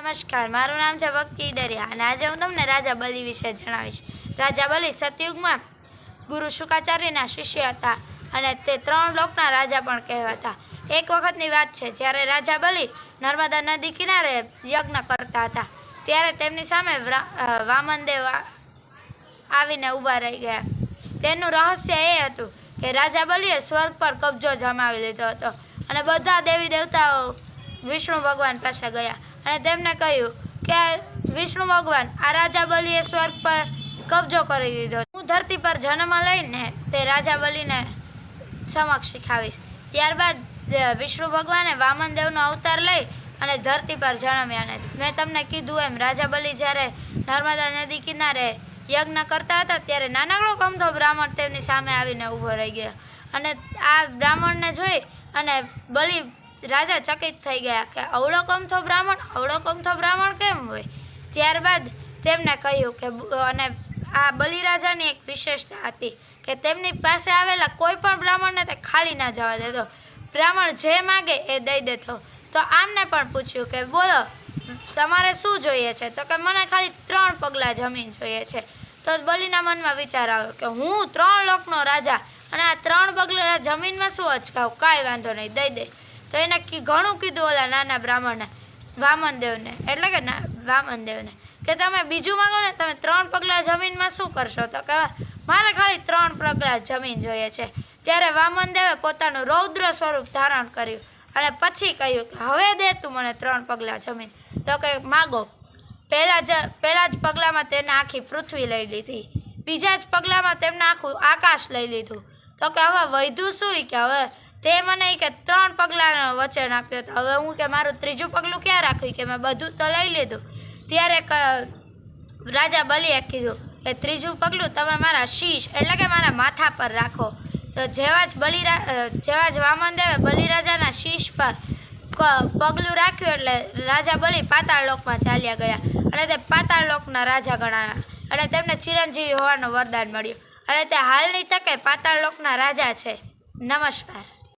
નમસ્કાર, મારું નામ છે ભક્તિ ડરિયા અને આજે હું તમને રાજા બલિ વિશે જણાવીશ. રાજા બલિ સતયુગમાં ગુરુ શુકાચાર્યના શિષ્ય હતા અને તે ત્રણ લોકના રાજા પણ કહેવાતા. એક વખતની વાત છે, જ્યારે રાજા બલિ નર્મદા નદી કિનારે યજ્ઞ કરતા હતા, ત્યારે તેમની સામે વામનદેવ આવીને ઊભા રહી ગયા. તેનું રહસ્ય એ હતું કે રાજા બલિએ સ્વર્ગ પર કબજો જમાવી લીધો હતો અને બધા દેવી દેવતાઓ વિષ્ણુ ભગવાન પાસે ગયા. અને તેમને કહ્યું કે વિષ્ણુ ભગવાન આ રાજા બલિએ સ્વર્ગ પર કબજો કરી દીધો હું ધરતી પર જન્મ લઈને તે રાજા બલિને સમક્ષ શીખાવીશ. ત્યારબાદ વિષ્ણુ ભગવાને વામનદેવનો અવતાર લઈ અને ધરતી પર જન્મ્યા ને મેં તમને કીધું એમ રાજા બલિ જ્યારે નર્મદા નદી કિનારે યજ્ઞ કરતા હતા ત્યારે નાનકડો કમધો બ્રાહ્મણ તેમની સામે આવીને ઊભો રહી ગયો. અને આ બ્રાહ્મણને જોઈ અને બલિ રાજા ચકિત થઈ ગયા કે અવળો કમથો બ્રાહ્મણ, અવળો કમથો બ્રાહ્મણ કેમ હોય? ત્યારબાદ તેમને કહ્યું કે, અને આ બલિરાજાની એક વિશેષતા હતી કે તેમની પાસે આવેલા કોઈ પણ બ્રાહ્મણને તે ખાલી ના જવા દેતો બ્રાહ્મણ જે માગે એ દઈ દેતો. તો આમને પણ પૂછ્યું કે, બોલો, તમારે શું જોઈએ છે? તો કે, મને ખાલી ત્રણ પગલાં જમીન જોઈએ છે. તો બલિના મનમાં વિચાર આવ્યો કે, હું ત્રણ લોકનો રાજા અને આ ત્રણ પગલાં જમીનમાં શું અચકાવું? કાંઈ વાંધો નહીં, દઈ દે. તો એને ઘણું કીધું ઓલા નાના બ્રાહ્મણને વામનદેવને, એટલે કે ના, વામનદેવને, કે તમે બીજું માંગો ને, તમે ત્રણ પગલાં જમીનમાં શું કરશો? તો કે, મારે ખાલી ત્રણ પગલાં જમીન જોઈએ છે. ત્યારે વામનદેવે પોતાનું રૌદ્ર સ્વરૂપ ધારણ કર્યું અને પછી કહ્યું કે, હવે દે તું મને ત્રણ પગલાં જમીન. તો કે, માગો. પહેલાં જ પહેલાં જ પગલામાં તેને આખી પૃથ્વી લઈ લીધી. બીજા જ પગલામાં તેમને આખું આકાશ લઈ લીધું. તો કે, હવે વૈધું શું? કે, હવે તે મને કે ત્રણ પગલાંનો વચન આપ્યો તો હવે હું કે મારું ત્રીજું પગલું ક્યાં રાખ્યું? કે મેં બધું તો લઈ લીધું. ત્યારે રાજા બલિએ કીધું કે ત્રીજું પગલું તમે મારા શીશ એટલે કે મારા માથા પર રાખો. તો જેવા જ બલિરા જેવા જ વામનદેવે બલિરાજાના શીશ પર પગલું રાખ્યું એટલે રાજા બલિ પાતાળ લોકમાં ચાલ્યા ગયા. અને તે પાતાળ લોકના રાજા ગણાયા. અને તેમને ચિરંજીવી હોવાનું વરદાન મળ્યું. અને તે હાલની તકે પાતાળ લોકના રાજા છે. નમસ્કાર.